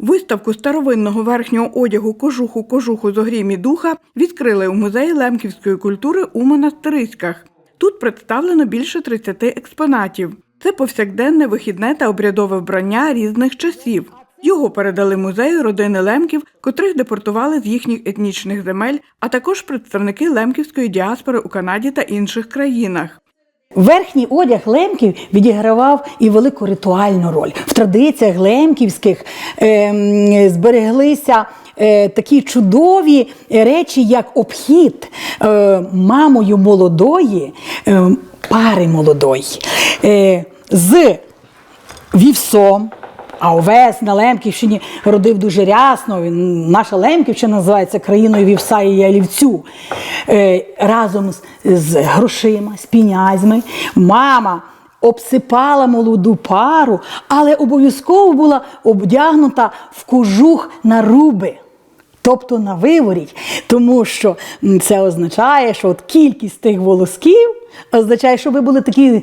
Виставку старовинного верхнього одягу кожуху кожуху з огрім і духа відкрили у музеї лемківської культури у монастириськах. Тут представлено більше 30 експонатів. Це повсякденне вихідне та обрядове вбрання різних часів. Його передали музею родини лемків, котрих депортували з їхніх етнічних земель, а також представники лемківської діаспори у Канаді та інших країнах. Верхній одяг лемків відігравав і велику ритуальну роль. В традиціях лемківських ем, збереглися е, такі чудові речі, як обхід е, мамою молодої, е, пари молодої, е, з вівсом. А овес на Лемківщині родив дуже рясно. Він- Наша Лемківщина називається країною вівса і ялівцю. Е, разом з, з грошима, з пінязьми. Мама обсипала молоду пару, але обов'язково була обдягнута в кожух на руби. Тобто на виворіть, тому що це означає, що от кількість тих волосків означає, що ви були такі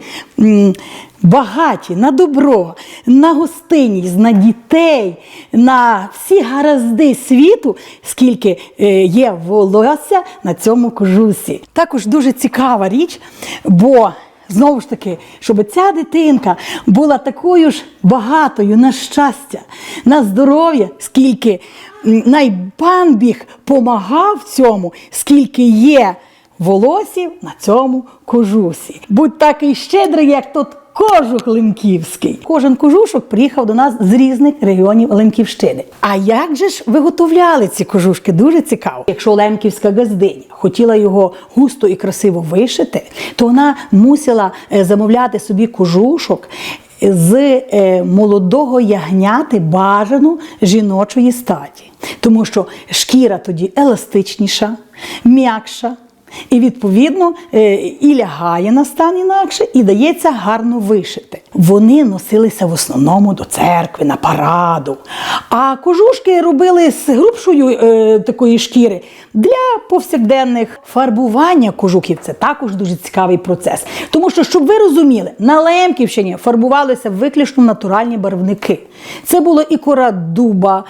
багаті на добро, на гостинність, на дітей, на всі гаразди світу, скільки е, є волосся на цьому кожусі. Також дуже цікава річ, бо Знову ж таки, щоб ця дитинка була такою ж багатою на щастя, на здоров'я, скільки м, найпан біг помагав цьому, скільки є волосів на цьому кожусі. Будь такий щедрий, як тот кожух Лемківський. Кожен кожушок приїхав до нас з різних регіонів Лемківщини. А як же ж виготовляли ці кожушки? Дуже цікаво. Якщо лемківська газдиня хотіла його густо і красиво вишити, то вона мусила е, замовляти собі кожушок. З е, молодого ягняти бажану жіночої статі, тому що шкіра тоді еластичніша, м'якша, і відповідно е, і лягає на стан інакше, і дається гарно вишити. Вони носилися в основному до церкви, на параду. А кожушки робили з грубшою е, такої шкіри для повсякденних фарбування кожухів. Це також дуже цікавий процес. Тому що, щоб ви розуміли, на Лемківщині фарбувалися виключно натуральні барвники. Це було і кора дуба,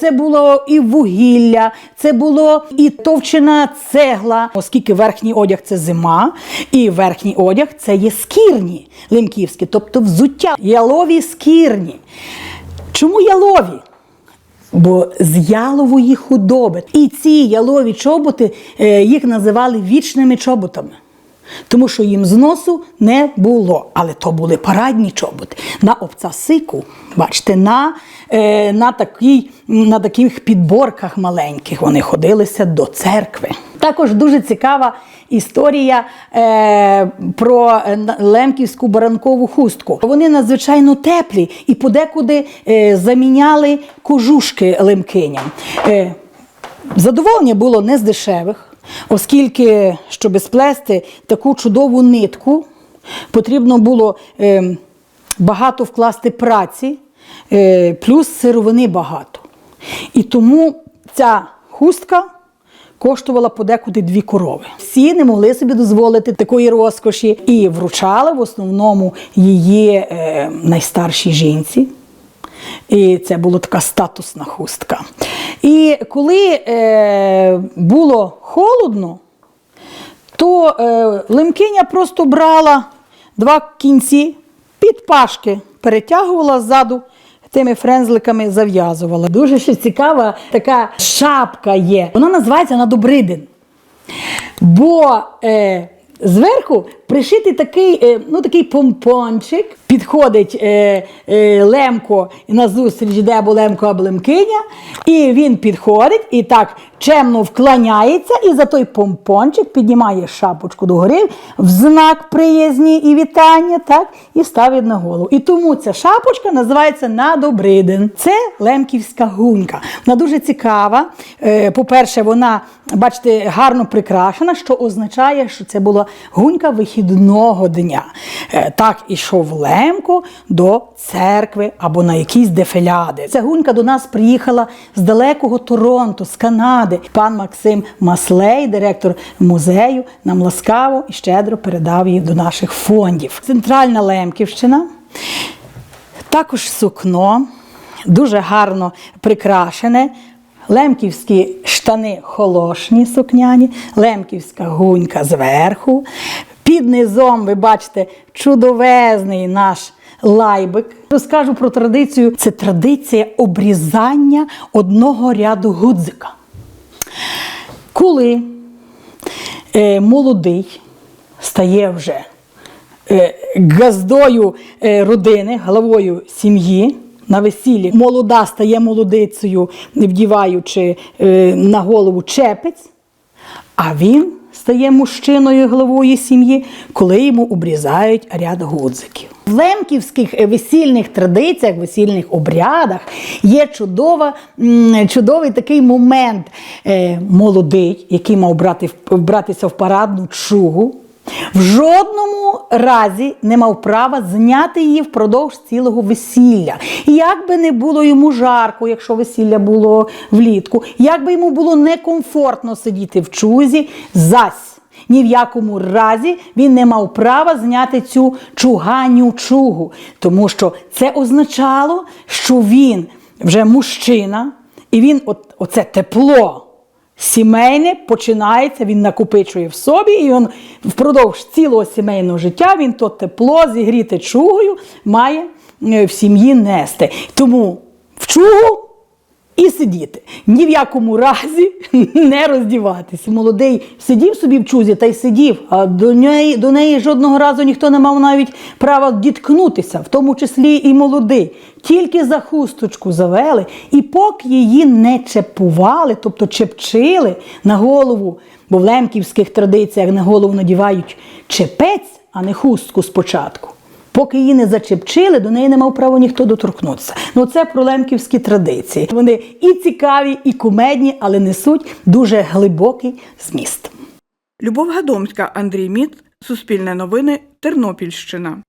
це було і вугілля, це було і товчена цегла, оскільки верхній одяг це зима, і верхній одяг це є скірні лемківські, тобто взуття, ялові скірні. Чому ялові? Бо з ялової худоби. І ці ялові чоботи е, їх називали вічними чоботами. Тому що їм зносу не було. Але то були парадні чоботи. На обцасику, бачите, на, е, на, такій, на таких підборках маленьких вони ходилися до церкви. Також дуже цікава історія е, про лемківську баранкову хустку. Вони надзвичайно теплі і подекуди е, заміняли кожушки лемкиням. Е, Задоволення було не з дешевих, оскільки, щоб сплести таку чудову нитку, потрібно було е, багато вкласти праці, е, плюс сировини багато. І тому ця хустка коштувала подекуди дві корови. Всі не могли собі дозволити такої розкоші і вручали в основному її е, найстаршій жінці. І це була така статусна хустка. І коли е, було холодно, то е, лемкиня просто брала два кінці під пашки, перетягувала ззаду. Тими френзликами зав'язувала. Дуже ще цікава така шапка є. Вона називається надобридин. Бо е, зверху пришитий такий, е, ну, такий помпончик. Підходить е, е, Лемко на зустріч, йде або Лемко, або Лемкиня, і він підходить і так чемно вклоняється, і за той помпончик піднімає шапочку догори в знак приязні і вітання, так, і ставить на голову. І тому ця шапочка називається надобридин. Це лемківська гунька. Вона дуже цікава. Е, По-перше, вона, бачите, гарно прикрашена, що означає, що це була гунька вихідного дня. Е, Так ішов Лемко до церкви або на якісь дефіляди. Ця гунька до нас приїхала з далекого Торонто, з Канади. Пан Максим Маслей, директор музею, нам ласкаво і щедро передав її до наших фондів. Центральна Лемківщина, також сукно. дуже гарно прикрашене. Лемківські штани холошні сукняні, лемківська гунька зверху. Під низом, ви бачите, чудовезний наш лайбик. Розкажу про традицію. Це традиція обрізання одного ряду гудзика. Коли е, молодий стає вже е, газдою е, родини, головою сім'ї на весіллі, молода стає молодицею, вдіваючи е, на голову чепець, а він стає мужчиною головою сім'ї, коли йому обрізають ряд гудзиків. В лемківських е, весільних традиціях, весільних обрядах є чудова, чудовий такий момент. Е, молодий, який мав брати, братися в парадну чугу, в жодному разі не мав права зняти її впродовж цілого весілля. Як би не було йому жарко, якщо весілля було влітку, як би йому було некомфортно сидіти в чузі, зась. Ні в якому разі він не мав права зняти цю чуганю чугу, тому що це означало, що він вже мужчина, і він от, оце тепло сімейне починається, він накопичує в собі, і він впродовж цілого сімейного життя він то тепло зігріте чугою має е, в сім'ї нести. Тому в чугу і сидіти. Ні в якому разі не роздіватися. Молодий сидів собі в чузі та й сидів, а до неї, до неї жодного разу ніхто не мав навіть права діткнутися, в тому числі і молодий. Тільки за хусточку завели, і поки її не чепували, тобто чепчили на голову, бо в лемківських традиціях на голову надівають чепець, а не хустку спочатку. Поки її не зачепчили, до неї не мав права ніхто доторкнутися. Ну це про лемківські традиції. Вони і цікаві, і кумедні, але несуть дуже глибокий зміст. Любов Гадомська, Андрій Міц, Суспільне новини, Тернопільщина.